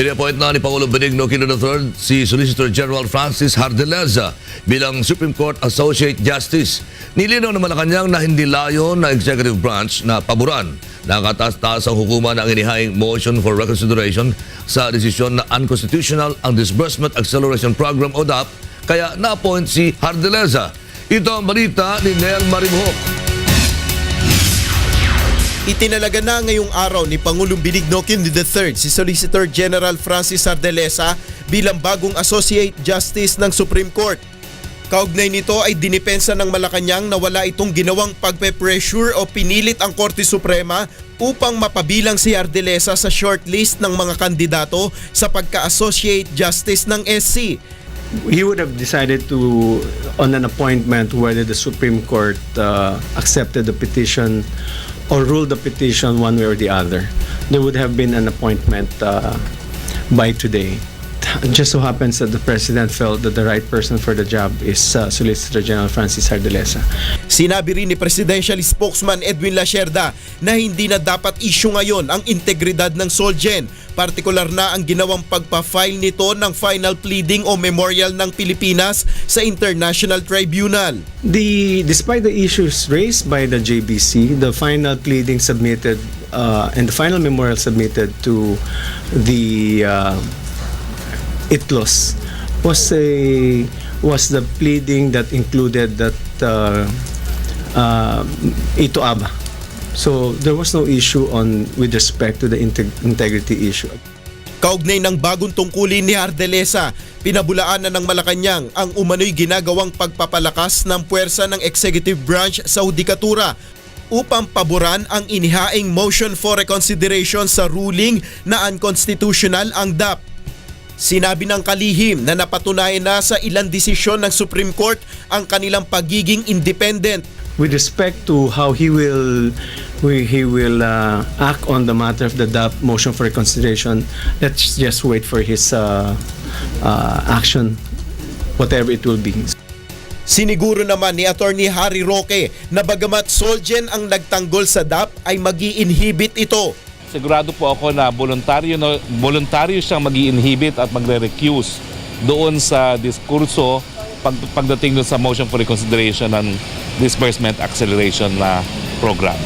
Iniappoint na ni Pangulo Benigno Aquino III si Solicitor General Francis Hardeleza bilang Supreme Court Associate Justice. Nilinaw ng Malacanang na hindi layon ng executive branch na paboran na kataas-taas ang hukuman ng inihaing motion for reconsideration sa desisyon na unconstitutional ang Disbursement Acceleration Program o DAP kaya na-appoint si Hardeleza. Ito ang balita ni Nel Marimhook. Itinalaga na ngayong araw ni Pangulong Benigno Aquino III si Solicitor General Francis Ardelesa bilang bagong Associate Justice ng Supreme Court. Kaugnay nito ay dinipensa ng Malacanang na wala itong ginawang pagpe-pressure o pinilit ang Korte Suprema upang mapabilang si Ardelesa sa shortlist ng mga kandidato sa pagka-Associate Justice ng SC. he would have decided to on an appointment whether the Supreme Court uh, accepted the petition or ruled the petition one way or the other. There would have been an appointment uh, by today. It just so happens that the president felt that the right person for the job is uh, Solicitor General Francis Hardelesa. Sinabi rin ni Presidential Spokesman Edwin Lacerda na hindi na dapat issue ngayon ang integridad ng Solgen, partikular na ang ginawang pagpa-file nito ng final pleading o memorial ng Pilipinas sa International Tribunal. The despite the issues raised by the JBC, the final pleading submitted uh, and the final memorial submitted to the uh, ITLOS was a was the pleading that included that uh, uh, ito aba. So there was no issue on with respect to the integ- integrity issue. Kaugnay ng bagong tungkulin ni Ardelesa, pinabulaan na ng Malacanang ang umano'y ginagawang pagpapalakas ng puwersa ng executive branch sa Hudikatura upang paboran ang inihaing motion for reconsideration sa ruling na unconstitutional ang DAP. Sinabi ng kalihim na napatunayan na sa ilang desisyon ng Supreme Court ang kanilang pagiging independent with respect to how he will we, he will uh, act on the matter of the DAP motion for reconsideration, let's just wait for his uh, uh, action, whatever it will be. Siniguro naman ni Attorney Harry Roque na bagamat Solgen ang nagtanggol sa DAP ay mag inhibit ito. Sigurado po ako na voluntaryo, no, voluntaryo siyang mag inhibit at magre-recuse doon sa diskurso pag, pagdating doon sa motion for reconsideration ng disbursement acceleration na program.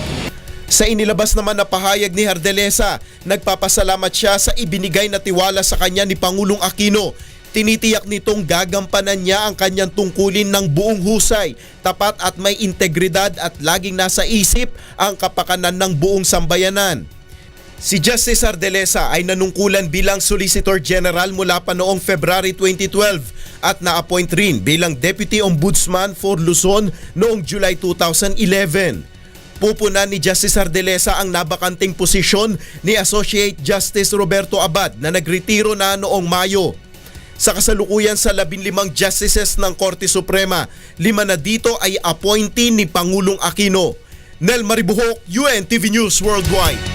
Sa inilabas naman na pahayag ni Hardelesa, nagpapasalamat siya sa ibinigay na tiwala sa kanya ni Pangulong Aquino. Tinitiyak nitong gagampanan niya ang kanyang tungkulin ng buong husay, tapat at may integridad at laging nasa isip ang kapakanan ng buong sambayanan. Si Justice Ardelesa ay nanungkulan bilang Solicitor General mula pa noong February 2012 at na-appoint rin bilang Deputy Ombudsman for Luzon noong July 2011. Pupunan ni Justice Ardelesa ang nabakanting posisyon ni Associate Justice Roberto Abad na nagretiro na noong Mayo. Sa kasalukuyan sa 15 justices ng Korte Suprema, lima na dito ay appointee ni Pangulong Aquino. Nel Maribuhok, UNTV News Worldwide.